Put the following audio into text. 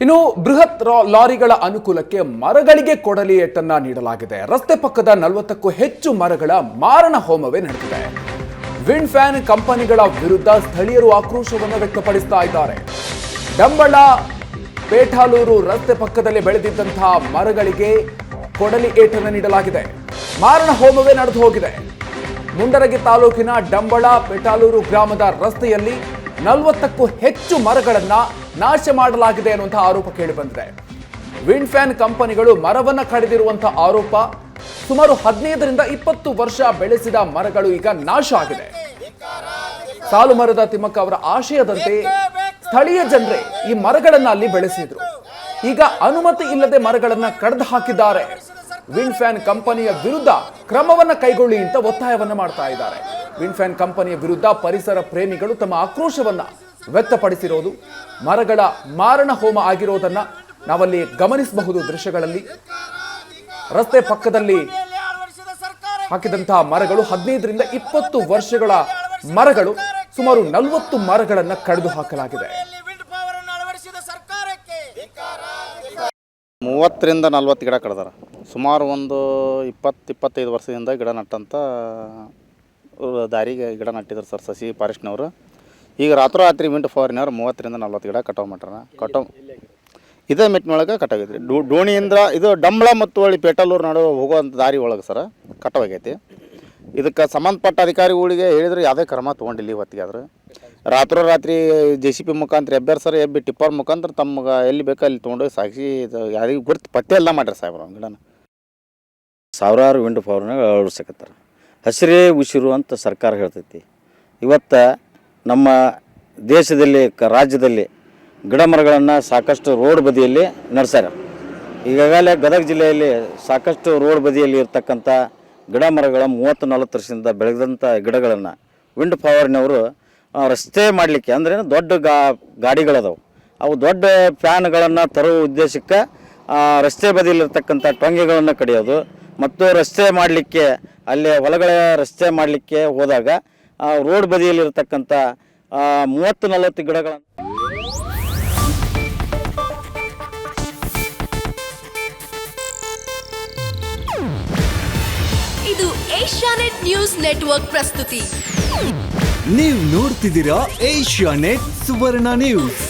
ಇನ್ನು ಬೃಹತ್ ಲಾರಿಗಳ ಅನುಕೂಲಕ್ಕೆ ಮರಗಳಿಗೆ ಕೊಡಲಿ ಏಟನ್ನ ನೀಡಲಾಗಿದೆ. ರಸ್ತೆ ಪಕ್ಕದ ನಲವತ್ತಕ್ಕೂ ಹೆಚ್ಚು ಮರಗಳ ಮಾರಣ ಹೋಮವೇ ನಡೆದಿದೆ. ವಿಂಡ್ ಫ್ಯಾನ್ ಕಂಪನಿಗಳ ವಿರುದ್ಧ ಸ್ಥಳೀಯರು ಆಕ್ರೋಶವನ್ನು ವ್ಯಕ್ತಪಡಿಸ್ತಾ ಇದ್ದಾರೆ. ಡಂಬಳ, ಪೇಠಾಲೂರು ರಸ್ತೆ ಪಕ್ಕದಲ್ಲಿ ಬೆಳೆದಿದ್ದಂತಹ ಮರಗಳಿಗೆ ಕೊಡಲಿ ಏಟನ್ನು ನೀಡಲಾಗಿದೆ. ಮಾರಣ ಹೋಮವೇ ನಡೆದು ಹೋಗಿದೆ. ಮುಂಡರಗಿ ತಾಲೂಕಿನ ಡಂಬಳ, ಪೇಠಾಲೂರು ಗ್ರಾಮದ ರಸ್ತೆಯಲ್ಲಿ ನಲವತ್ತಕ್ಕೂ ಹೆಚ್ಚು ಮರಗಳನ್ನ ನಾಶ ಮಾಡಲಾಗಿದೆ ಅನ್ನುವಂತಹ ಆರೋಪ ಕೇಳಿಬಂದಿದೆ ವಿಂಡ್ ಫ್ಯಾನ್ ಕಂಪನಿಗಳು ಮರವನ್ನ ಕಡಿದಿರುವಂತಹ ಆರೋಪ. ಸುಮಾರು ಹದಿನೈದರಿಂದ ಇಪ್ಪತ್ತು ವರ್ಷ ಬೆಳೆಸಿದ ಮರಗಳು ಈಗ ನಾಶ ಆಗಿದೆ. ಸಾಲು ಮರದ ತಿಮ್ಮಕ್ಕ ಅವರ ಆಶಯದಂತೆ ಸ್ಥಳೀಯ ಜನರೇ ಈ ಮರಗಳನ್ನ ಅಲ್ಲಿ ಬೆಳೆಸಿದ್ರು. ಈಗ ಅನುಮತಿ ಇಲ್ಲದೆ ಮರಗಳನ್ನ ಕಡ್ದು ಹಾಕಿದ್ದಾರೆ. ವಿಂಡ್ ಫ್ಯಾನ್ ಕಂಪನಿಯ ವಿರುದ್ಧ ಕ್ರಮವನ್ನ ಕೈಗೊಳ್ಳಿ ಅಂತ ಒತ್ತಾಯವನ್ನ ಮಾಡ್ತಾ ಇದ್ದಾರೆ. ವಿಂಡ್ ಫ್ಯಾನ್ ಕಂಪನಿಯ ವಿರುದ್ಧ ಪರಿಸರ ಪ್ರೇಮಿಗಳು ತಮ್ಮ ಆಕ್ರೋಶವನ್ನ ವ್ಯಕ್ತಪಡಿಸಿರೋದು, ಮರಗಳ ಮಾರಣ ಹೋಮ ಆಗಿರೋದನ್ನು ನಾವಲ್ಲಿ ಗಮನಿಸಬಹುದು ದೃಶ್ಯಗಳಲ್ಲಿ. ರಸ್ತೆ ಪಕ್ಕದಲ್ಲಿ ಹಾಕಿದಂತಹ ಮರಗಳು ಹದಿನೈದರಿಂದ ಇಪ್ಪತ್ತು ವರ್ಷಗಳ ಮರಗಳು, ಸುಮಾರು ನಲವತ್ತು ಮರಗಳನ್ನು ಕಡಿದು ಹಾಕಲಾಗಿದೆ. ಮೂವತ್ತರಿಂದ ನಲ್ವತ್ತು ಗಿಡ ಕಡ್ದಾರ. ಸುಮಾರು ಒಂದು ಇಪ್ಪತ್ತು, ಇಪ್ಪತ್ತೈದು ವರ್ಷದಿಂದ ಗಿಡ ನಟ್ಟಂತ, ದಾರಿಗೆ ಗಿಡ ನಟ್ಟಿದ್ರು ಸರ್ ಸಸಿ ಫಾರೆಸ್ಟ್ನವರು ಈಗ ರಾತ್ರೋರಾತ್ರಿ ವಿಂಡ್ ಫವರ್ನವ್ರು ಮೂವತ್ತರಿಂದ ನಲ್ವತ್ತು ಗಿಡ ಕಟಾವು ಮಾಡ್ಯಾರ ಕಟಾವು ಇದೇ ಮೆಟ್ಟಿನೊಳಗೆ ಕಟಾವಿದ್ರಿ ಡೋ, ಡೋಣಿಯಿಂದ ಇದು ಡಂಬಳ ಮತ್ತು ಹೊಳ್ಳಿ ಪೇಟಲ್ಲೂರು ನಡುವೆ ಹೋಗುವಂಥ ದಾರಿ ಒಳಗೆ ಸರ ಕಟಾವಾಗೈತಿ ಇದಕ್ಕೆ ಸಂಬಂಧಪಟ್ಟ ಅಧಿಕಾರಿಗಳಿಗೆ ಹೇಳಿದ್ರೆ ಯಾವುದೇ ಕ್ರಮ ತೊಗೊಂಡಿಲ್ಲ ಇವತ್ತಿಗೆ ಆದ್ರೆ. ರಾತ್ರೋರಾತ್ರಿ ಜೆ ಸಿ ಪಿ ಮುಖಾಂತರ ಎಬ್ಬರ್ ಸರ್ ಎಬ್ಬಿ ಟಿಪ್ಪರ್ ಮುಖಾಂತರ ತಮ್ಗೆ ಎಲ್ಲಿ ಬೇಕೋ ಅಲ್ಲಿ ತೊಗೊಂಡೋಗಿ ಸಾಕ್ಷಿ ಇದು ಯಾರಿಗೂ ಗುರ್ತು ಪತ್ತೆ ಎಲ್ಲ ಮಾಡ್ರಿ ಸಾಹೇಬ್ರು ಗಿಡನ. ಸಾವಿರಾರು ವಿಂಡ್ ಪವರ್ನಾಗ ಅಳವಡಿಸಕತ್ತಾರ ಹಸಿರೇ ಉಸಿರು ಅಂತ ಸರ್ಕಾರ ಹೇಳ್ತೈತಿ. ಇವತ್ತು ನಮ್ಮ ದೇಶದಲ್ಲಿ, ಕ ರಾಜ್ಯದಲ್ಲಿ ಗಿಡ ಮರಗಳನ್ನು ಸಾಕಷ್ಟು ರೋಡ್ ಬದಿಯಲ್ಲಿ ನಡೆಸ್ಯಾರ. ಈಗಾಗಲೇ ಗದಗ ಜಿಲ್ಲೆಯಲ್ಲಿ ಸಾಕಷ್ಟು ರೋಡ್ ಬದಿಯಲ್ಲಿ ಇರ್ತಕ್ಕಂಥ ಗಿಡ ಮರಗಳ ಮೂವತ್ತು ನಲವತ್ತು ವರ್ಷದಿಂದ ಬೆಳೆದಂಥ ಗಿಡಗಳನ್ನು ವಿಂಡ್ ಪವರ್ನವರು ರಸ್ತೆ ಮಾಡಲಿಕ್ಕೆ ಅಂದ್ರೆ ದೊಡ್ಡ ಗಾ, ಗಾಡಿಗಳದಾವು. ಅವು ದೊಡ್ಡ ಫ್ಯಾನ್ಗಳನ್ನು ತರುವ ಉದ್ದೇಶಕ್ಕೆ ರಸ್ತೆ ಬದಿಯಲ್ಲಿರ್ತಕ್ಕಂಥ ಟೊಂಗೆಗಳನ್ನು ಕಡಿಯೋದು. ಮತ್ತು ರಸ್ತೆ ಮಾಡಲಿಕ್ಕೆ, ಅಲ್ಲಿ ಹೊಲಗಳ ರಸ್ತೆ ಮಾಡಲಿಕ್ಕೆ ಹೋದಾಗ ಆ ರೋಡ್ ಬದಿಯಲ್ಲಿರತಕ್ಕಂಥ ಮೂವತ್ತು ನಲವತ್ತು ಗಿಡಗಳನ್ನು ಇದು ಏಷ್ಯಾನೆಟ್ ನ್ಯೂಸ್ ನೆಟ್ವರ್ಕ್ ಪ್ರಸ್ತುತಿ. ನೀವು ನೋಡ್ತಿದ್ದೀರಾ ಏಷ್ಯಾ ನೆಟ್ ಸುವರ್ಣ ನ್ಯೂಸ್.